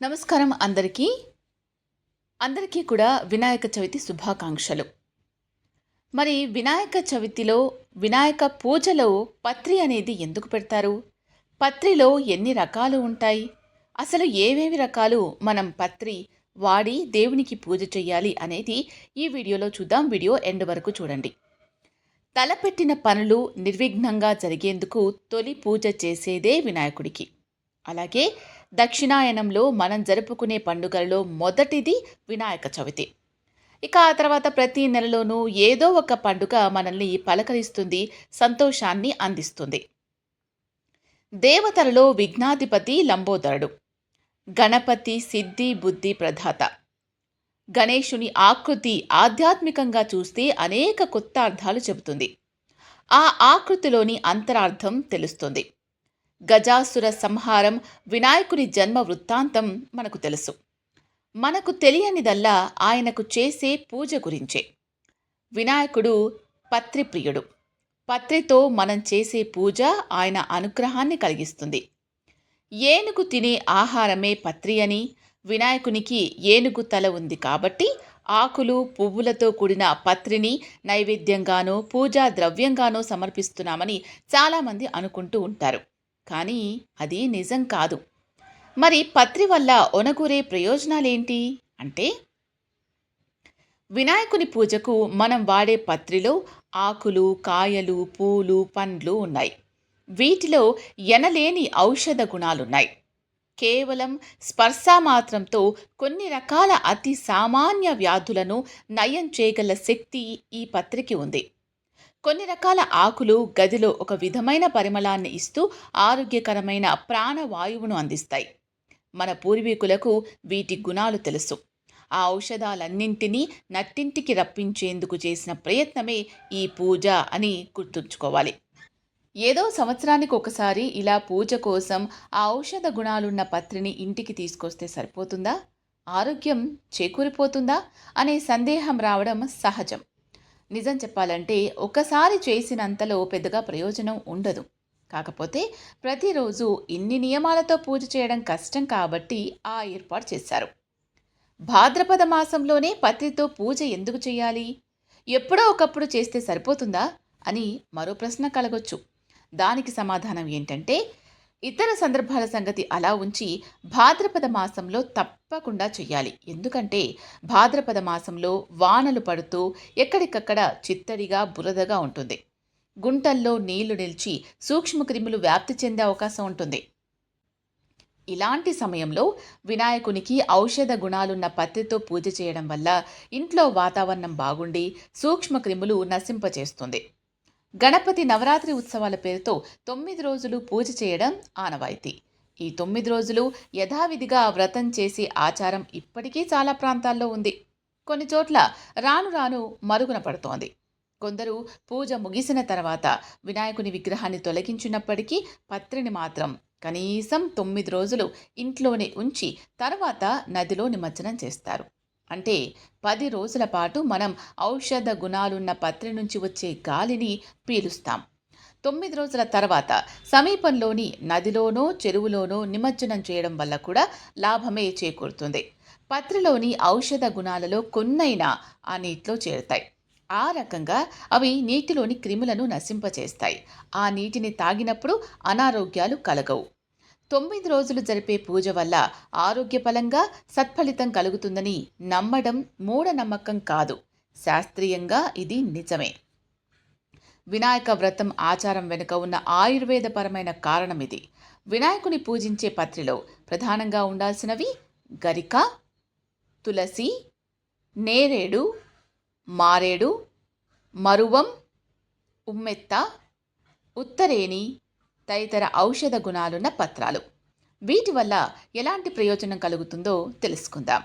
నమస్కారం అందరికీ. అందరికీ కూడా వినాయక చవితి శుభాకాంక్షలు. మరి వినాయక చవితిలో వినాయక పూజలో పత్రి అనేది ఎందుకు పెడతారు? పత్రిలో ఎన్ని రకాలు ఉంటాయి? అసలు ఏవేవి రకాలు మనం పత్రి వాడి దేవునికి పూజ చేయాలి అనేది ఈ వీడియోలో చూద్దాం. వీడియో ఎండ్ వరకు చూడండి. తలపెట్టిన పనులు నిర్విఘ్నంగా జరిగేందుకు తొలి పూజ చేసేదే వినాయకుడికి. అలాగే దక్షిణాయనంలో మనం జరుపుకునే పండుగలలో మొదటిది వినాయక చవితి. ఇక ఆ తర్వాత ప్రతి నెలలోనూ ఏదో ఒక పండుగ మనల్ని పలకరిస్తుంది సంతోషాన్ని అందిస్తుంది. దేవతలలో విఘ్నాధిపతి లంబోదరుడు గణపతి సిద్ధి బుద్ధి ప్రధాత. గణేశుని ఆకృతి ఆధ్యాత్మికంగా చూస్తే అనేక కొత్త అర్థాలు చెబుతుంది. ఆ ఆకృతిలోని అంతరార్థం తెలుస్తుంది. గజాసుర సంహారం వినాయకుని జన్మ వృత్తాంతం మనకు తెలుసు. మనకు తెలియనిదల్లా ఆయనకు చేసే పూజ గురించే. వినాయకుడు పత్రిప్రియుడు. పత్రితో మనం చేసే పూజ ఆయన అనుగ్రహాన్ని కలిగిస్తుంది. ఏనుగు తినే ఆహారమే పత్రి అని వినాయకునికి ఏనుగు తల ఉంది కాబట్టి ఆకులు పువ్వులతో కూడిన పత్రిని నైవేద్యంగానో పూజా ద్రవ్యంగానో సమర్పిస్తున్నామని చాలామంది అనుకుంటూ ఉంటారు. కానీ అది నిజం కాదు. మరి పత్రి వల్ల ఒనగూరే ప్రయోజనాలేంటి? అంటే వినాయకుని పూజకు మనం వాడే పత్రిలో ఆకులు కాయలు పూలు పండ్లు ఉన్నాయి. వీటిలో ఎనలేని ఔషధ గుణాలున్నాయి. కేవలం స్పర్శ మాత్రంతో కొన్ని రకాల అతి సామాన్య వ్యాధులను నయం చేయగల శక్తి ఈ పత్రికి ఉంది. కొన్ని రకాల ఆకులు గదిలో ఒక విధమైన పరిమళాన్ని ఇస్తూ ఆరోగ్యకరమైన ప్రాణవాయువును అందిస్తాయి. మన పూర్వీకులకు వీటి గుణాలు తెలుసు. ఆ ఔషధాలన్నింటినీ నట్టింటికి రప్పించేందుకు చేసిన ప్రయత్నమే ఈ పూజ అని గుర్తుంచుకోవాలి. ఏదో సంవత్సరానికి ఒకసారి ఇలా పూజ కోసం ఆ ఔషధ గుణాలున్న పత్రిని ఇంటికి తీసుకొస్తే సరిపోతుందా? ఆరోగ్యం చేకూరిపోతుందా? అనే సందేహం రావడం సహజం. నిజం చెప్పాలంటే ఒకసారి చేసినంతలో పెద్దగా ప్రయోజనం ఉండదు. కాకపోతే ప్రతిరోజు ఇన్ని నియమాలతో పూజ చేయడం కష్టం కాబట్టి ఆ ఏర్పాటు చేశారు. భాద్రపద మాసంలోనే పత్రితో పూజ ఎందుకు చేయాలి? ఎప్పుడో ఒకప్పుడు చేస్తే సరిపోతుందా? అని మరో ప్రశ్న కలగొచ్చు. దానికి సమాధానం ఏంటంటే ఇతర సందర్భాల సంగతి అలా ఉంచి భాద్రపద మాసంలో తప్పకుండా చెయ్యాలి. ఎందుకంటే భాద్రపద మాసంలో వానలు పడుతూ ఎక్కడికక్కడ చిత్తడిగా బురదగా ఉంటుంది. గుంటల్లో నీళ్ళు నిలిచి సూక్ష్మక్రిములు వ్యాప్తి చెందే అవకాశం ఉంటుంది. ఇలాంటి సమయంలో వినాయకునికి ఔషధ గుణాలున్న పత్తితో పూజ చేయడం వల్ల ఇంట్లో వాతావరణం బాగుండి సూక్ష్మక్రిములు నశింపచేస్తుంది. గణపతి నవరాత్రి ఉత్సవాల పేరుతో తొమ్మిది రోజులు పూజ చేయడం ఆనవాయితీ. ఈ తొమ్మిది రోజులు యథావిధిగా వ్రతం చేసే ఆచారం ఇప్పటికీ చాలా ప్రాంతాల్లో ఉంది. కొన్ని చోట్ల రాను రాను మరుగున పడుతోంది. కొందరు పూజ ముగిసిన తర్వాత వినాయకుని విగ్రహాన్ని తొలగించినప్పటికీ పత్రిని మాత్రం కనీసం తొమ్మిది రోజులు ఇంట్లోనే ఉంచి తర్వాత నదిలో నిమజ్జనం చేస్తారు. అంటే పది రోజుల పాటు మనం ఔషధ గుణాలున్న పత్రి నుంచి వచ్చే గాలిని పీలుస్తాం. తొమ్మిది రోజుల తర్వాత సమీపంలోని నదిలోనో చెరువులోనో నిమజ్జనం చేయడం వల్ల కూడా లాభమే చేకూరుతుంది. పత్రిలోని ఔషధ గుణాలలో కొన్నైనా ఆ నీటిలో చేరుతాయి. ఆ రకంగా అవి నీటిలోని క్రిములను నశింపచేస్తాయి. ఆ నీటిని తాగినప్పుడు అనారోగ్యాలు కలగవు. తొమ్మిది రోజులు జరిపే పూజ వల్ల ఆరోగ్యపరంగా సత్ఫలితం కలుగుతుందని నమ్మడం మూఢనమ్మకం కాదు. శాస్త్రీయంగా ఇది నిజమే. వినాయక వ్రతం ఆచారం వెనుక ఉన్న ఆయుర్వేదపరమైన కారణం ఇది. వినాయకుని పూజించే పత్రిలో ప్రధానంగా ఉండాల్సినవి గరిక తులసి నేరేడు మారేడు మరువం ఉమ్మెత్త ఉత్తరేణి తదితర ఔషధ గుణాలున్న పత్రాలు. వీటి వల్ల ఎలాంటి ప్రయోజనం కలుగుతుందో తెలుసుకుందాం.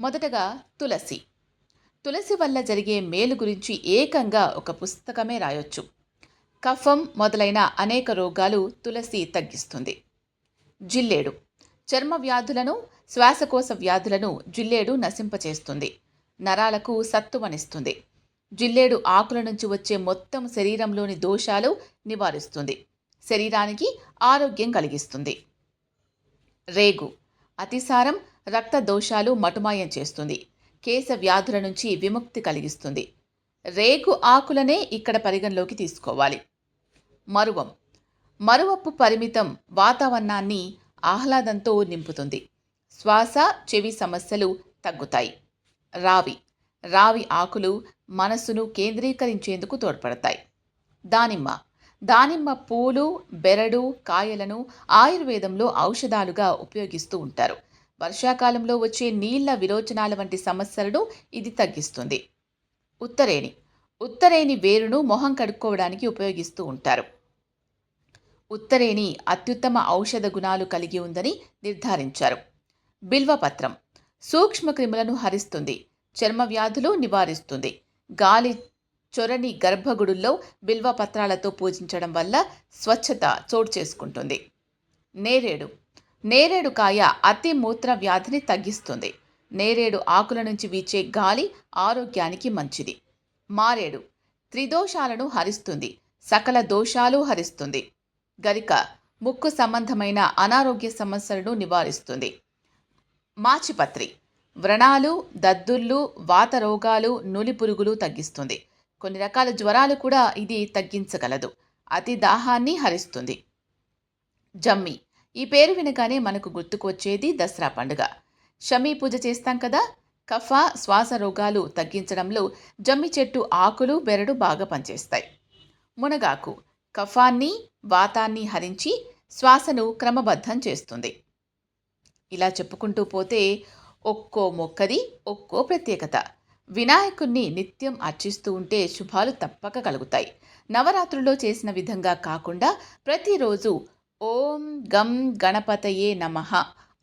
మొదటగా తులసి. తులసి వల్ల జరిగే మేలు గురించి ఏకంగా ఒక పుస్తకమే రాయొచ్చు. కఫం మొదలైన అనేక రోగాలు తులసి తగ్గిస్తుంది. జిల్లేడు. చర్మ వ్యాధులను శ్వాసకోశ వ్యాధులను జిల్లేడు నశింపచేస్తుంది. నరాలకు సత్తువనిస్తుంది జిల్లేడు ఆకుల నుంచి వచ్చే మొత్తం శరీరంలోని దోషాలు నివారిస్తుంది. శరీరానికి ఆరోగ్యం కలిగిస్తుంది. రేగు. అతిసారం రక్త దోషాలు మటుమాయం చేస్తుంది. కేశ వ్యాధుల నుంచి విముక్తి కలిగిస్తుంది. రేగు ఆకులనే ఇక్కడ పరిగణలోకి తీసుకోవాలి. మరువం. మరువప్పు పరిమితం వాతావరణాన్ని ఆహ్లాదంతో నింపుతుంది. శ్వాస చెవి సమస్యలు తగ్గుతాయి. రావి. రావి ఆకులు మనసును కేంద్రీకరించేందుకు తోడ్పడతాయి. దానిమ్మ. దానిమ్మ పూలు బెరడు కాయలను ఆయుర్వేదంలో ఔషధాలుగా ఉపయోగిస్తూ ఉంటారు. వర్షాకాలంలో వచ్చే నీళ్ళ విరోచనాల వంటి సమస్యలను ఇది తగ్గిస్తుంది. ఉత్తరేణి. ఉత్తరేణి వేరును మొహం కడుక్కోవడానికి ఉపయోగిస్తూ ఉంటారు. ఉత్తరేణి అత్యుత్తమ ఔషధ గుణాలు కలిగి ఉందని నిర్ధారించారు. బిల్వపత్రం సూక్ష్మ క్రిములను హరిస్తుంది. చర్మ వ్యాధులు నివారిస్తుంది. గాలి చొరని గర్భగుడుల్లో బిల్వ పత్రాలతో పూజించడం వల్ల స్వచ్ఛత చోటు చేసుకుంటుంది. నేరేడు. నేరేడు కాయ అతి మూత్ర వ్యాధిని తగ్గిస్తుంది. నేరేడు ఆకుల నుంచి వీచే గాలి ఆరోగ్యానికి మంచిది. మారేడు. త్రిదోషాలను హరిస్తుంది. సకల దోషాలు హరిస్తుంది. గరిక. ముక్కు సంబంధమైన అనారోగ్య సమస్యలను నివారిస్తుంది. మాచిపత్రి. వ్రణాలు దద్దుళ్ళు వాత రోగాలు నులి పురుగులు తగ్గిస్తుంది. కొన్ని రకాల జ్వరాలు కూడా ఇది తగ్గించగలదు. అతి దాహాన్ని హరిస్తుంది. జమ్మి. ఈ పేరు వినగానే మనకు గుర్తుకొచ్చేది దసరా పండుగ. షమీ పూజ చేస్తాం కదా? కఫ శ్వాస రోగాలు తగ్గించడంలో జమ్మి చెట్టు ఆకులు బెరడు బాగా పనిచేస్తాయి. మునగాకు. కఫాన్ని వాతాన్ని హరించి శ్వాసను క్రమబద్ధం చేస్తుంది. ఇలా చెప్పుకుంటూ పోతే ఒక్కో మొక్కది ఒక్కో ప్రత్యేకత. వినాయకుణ్ణి నిత్యం అర్చిస్తూ ఉంటే శుభాలు తప్పక కలుగుతాయి. నవరాత్రుల్లో చేసిన విధంగా కాకుండా ప్రతిరోజు ఓం గం గణపతయే నమః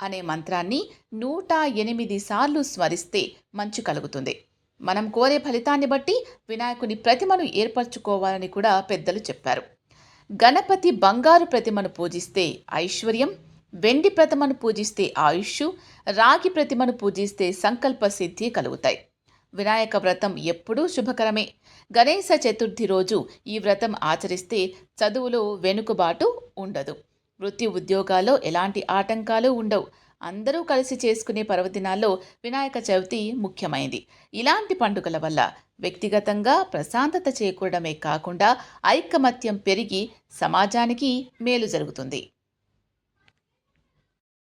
అనే మంత్రాన్ని నూట ఎనిమిది సార్లు స్మరిస్తే మంచు కలుగుతుంది. మనం కోరే ఫలితాన్ని బట్టి వినాయకుని ప్రతిమను ఏర్పరచుకోవాలని కూడా పెద్దలు చెప్పారు. గణపతి బంగారు ప్రతిమను పూజిస్తే ఐశ్వర్యం వెండి ప్రతిమను పూజిస్తే ఆయుష్ రాగి ప్రతిమను పూజిస్తే సంకల్ప సిద్ధి కలుగుతాయి. వినాయక వ్రతం ఎప్పుడూ శుభకరమే. గణేశ చతుర్థి రోజు ఈ వ్రతం ఆచరిస్తే చదువులో వెనుకబాటు ఉండదు. వృత్తి ఉద్యోగాల్లో ఎలాంటి ఆటంకాలు ఉండవు. అందరూ కలిసి చేసుకునే పర్వదినాల్లో వినాయక చవితి ముఖ్యమైనది ఇలాంటి పండుగల వల్ల వ్యక్తిగతంగా ప్రశాంతత చేకూరడమే కాకుండా ఐకమత్యం పెరిగి సమాజానికి మేలు జరుగుతుంది.